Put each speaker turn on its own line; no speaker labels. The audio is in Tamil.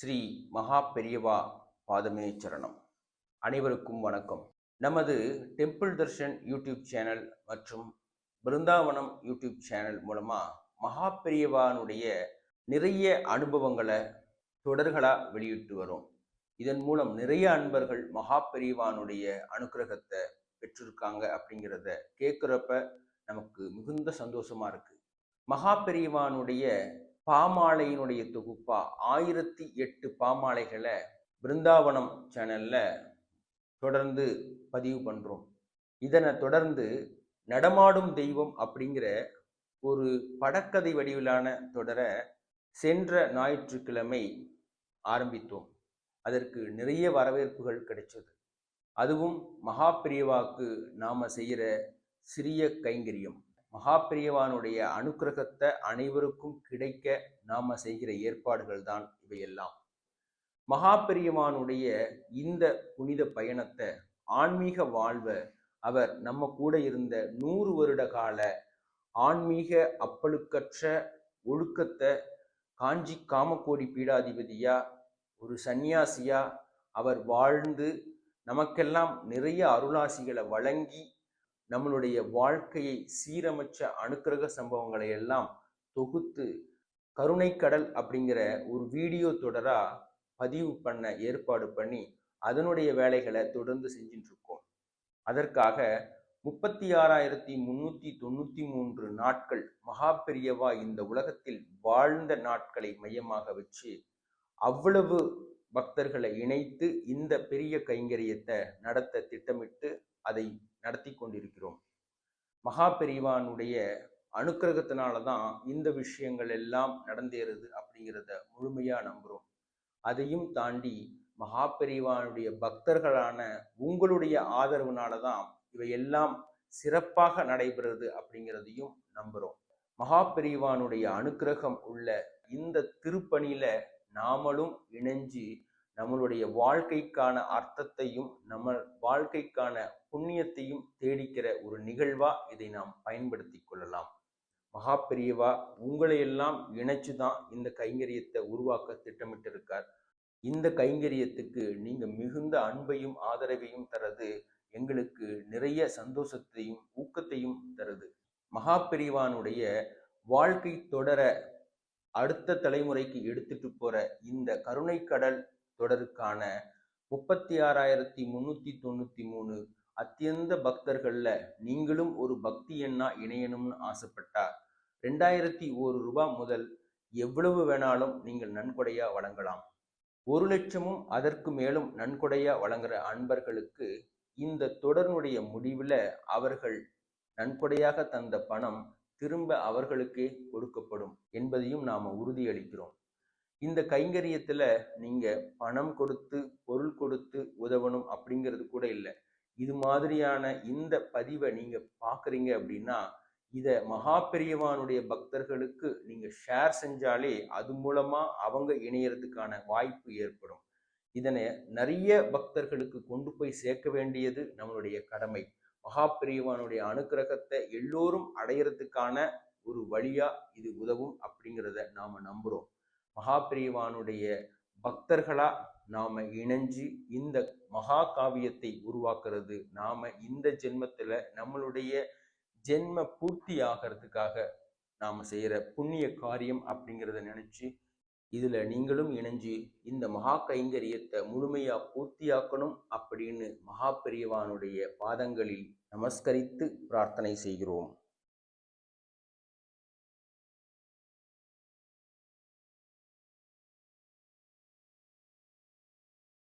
ஸ்ரீ மகா பெரியவா பாதமே சரணம். அனைவருக்கும் வணக்கம். நமது டெம்பிள் தர்ஷன் யூடியூப் சேனல் மற்றும் பிருந்தாவனம் யூடியூப் சேனல் மூலமாக மகா பெரியவானுடைய நிறைய அனுபவங்களை தொடர்களாக வெளியிட்டு வரும். இதன் மூலம் நிறைய அன்பர்கள் மகா பெரியவானுடைய அனுக்கிரகத்தை பெற்றிருக்காங்க அப்படிங்கிறத கேட்குறப்ப நமக்கு மிகுந்த சந்தோஷமாக இருக்குது மகா பெரியவானுடைய பாமாலையினுடைய தொகுப்பா? ஆயிரத்தி எட்டு பாமாலைகளை பிருந்தாவனம் சேனல்ல தொடர்ந்து பதிவு பண்றோம். இதனை தொடர்ந்து நடமாடும் தெய்வம் அப்படிங்கிற ஒரு படக்கதை வடிவிலான தொடரை சென்ற ஞாயிற்றுக்கிழமை ஆரம்பித்தோம். அதற்கு நிறைய வரவேற்புகள் கிடைச்சது. அதுவும் மகாபிரியவாக்கு நாம் நாம செய்கிற சிறிய கைங்கரியம். மகாபிரியவானுடைய அனுக்கிரகத்தை அனைவருக்கும் கிடைக்க நாம செய்கிற ஏற்பாடுகள் தான் இவையெல்லாம். மகாபிரியவானுடைய இந்த புனித பயணத்தை ஆன்மீக வாழ்வை அவர் நம்ம கூட இருந்த நூறு வருட கால ஆன்மீக அப்பழுக்கற்ற ஒழுக்கத்தை காஞ்சி காமக்கோடி பீடாதிபதியா ஒரு சந்நியாசியா அவர் வாழ்ந்து நமக்கெல்லாம் நிறைய அருளாசிகளை வழங்கி நம்மளுடைய வாழ்க்கையை சீரமைச்ச அனுக்கிரக சம்பவங்களை எல்லாம் தொகுத்து கருணைக்கடல் அப்படிங்கிற ஒரு வீடியோ தொடரா பதிவு பண்ண ஏற்பாடு பண்ணி அதனுடைய வேலைகளை தொடர்ந்து செஞ்சுட்டு இருக்கோம் அதற்காக முப்பத்தி ஆறாயிரத்தி முன்னூத்தி தொண்ணூத்தி மூன்று நாட்கள் மகா பெரியவா இந்த உலகத்தில் வாழ்ந்த நாட்களை மையமாக வச்சு அவ்வளவு பக்தர்களை இணைத்து இந்த பெரிய கைங்கரியத்தை நடத்த திட்டமிட்டு அதை நடத்தி கொண்டிருக்கிறோம். மகா பெரிவானுடைய அனுக்கிரகத்தினால தான் இந்த விஷயங்கள் எல்லாம் நடந்தேறுது அப்படிங்கிறத முழுமையா நம்புறோம். அதையும் தாண்டி மகா பெரிவானுடைய பக்தர்களான உங்களுடைய ஆதரவுனால தான் இவையெல்லாம் சிறப்பாக நடைபெறுது அப்படிங்கிறதையும் நம்புறோம். மகா பெரிவானுடைய அனுக்கிரகம் உள்ள இந்த திருப்பணியில நாமளும் இணைஞ்சு நம்மளுடைய வாழ்க்கைக்கான அர்த்தத்தையும் நம்ம வாழ்க்கைக்கான புண்ணியத்தையும் தேடிக்கிற ஒரு நிகழ்வா இதை நாம் பயன்படுத்தி கொள்ளலாம். மகா பெரியவா உங்களை இணைச்சு தான் இந்த கைங்கரியத்தை உருவாக்க திட்டமிட்டு இருக்கார் இந்த கைங்கரியத்துக்கு நீங்க மிகுந்த அன்பையும் ஆதரவையும் தரது எங்களுக்கு நிறைய சந்தோஷத்தையும் ஊக்கத்தையும் தருது. மகா பெரியவானுடைய வாழ்க்கை தொடர அடுத்த தலைமுறைக்கு எடுத்துட்டு போற இந்த கருணைக்கடல் தொடருக்கான முப்பத்தி ஆறாயிரத்தி முன்னூத்தி தொண்ணூத்தி மூணு அத்தியந்த பக்தர்கள்ல நீங்களும் ஒரு பக்தி எண்ணா இணையணும்னு ஆசைப்பட்டா ரெண்டாயிரத்தி ஒரு ரூபாய் முதல் எவ்வளவு வேணாலும் நீங்கள் நன்கொடையா வழங்கலாம். ஒரு லட்சமும் அதற்கு மேலும் நன்கொடையா வழங்குற அன்பர்களுக்கு இந்த தொடர்னுடைய முடிவுல அவர்கள் நன்கொடையாக தந்த பணம் திரும்ப அவர்களுக்கே கொடுக்கப்படும் என்பதையும் நாம உறுதியளிக்கிறோம். இந்த கைங்கரியத்துல நீங்க பணம் கொடுத்து பொருள் கொடுத்து உதவணும் அப்படிங்கிறது கூட இல்லை. இது மாதிரியான இந்த பதிவை நீங்க பாக்குறீங்க அப்படின்னா இத மகா பெரியவானுடைய பக்தர்களுக்கு நீங்க ஷேர் செஞ்சாலே அது மூலமா அவங்க இணையறதுக்கான வாய்ப்பு ஏற்படும். இதனை நிறைய பக்தர்களுக்கு கொண்டு போய் சேர்க்க வேண்டியது நம்மளுடைய கடமை. மகா பெரியவானுடைய அனுக்கிரகத்தை எல்லோரும் அடையிறதுக்கான ஒரு வழியா இது உதவும் அப்படிங்கிறத நாம நம்புறோம். மகாபிரிவானுடைய பக்தர்களா நாம இணைஞ்சு இந்த மகா காவியத்தை உருவாக்குறது நாம இந்த ஜென்மத்துல நம்மளுடைய ஜென்ம பூர்த்தி ஆகிறதுக்காக நாம செய்யற புண்ணிய காரியம் அப்படிங்கிறத நினைச்சு இதுல நீங்களும் இணைஞ்சு இந்த மகா கைங்கரியத்தை முழுமையா பூர்த்தியாக்கணும் அப்படின்னு மகா பெரியவானுடைய பாதங்களில் நமஸ்கரித்து பிரார்த்தனை செய்கிறோம்.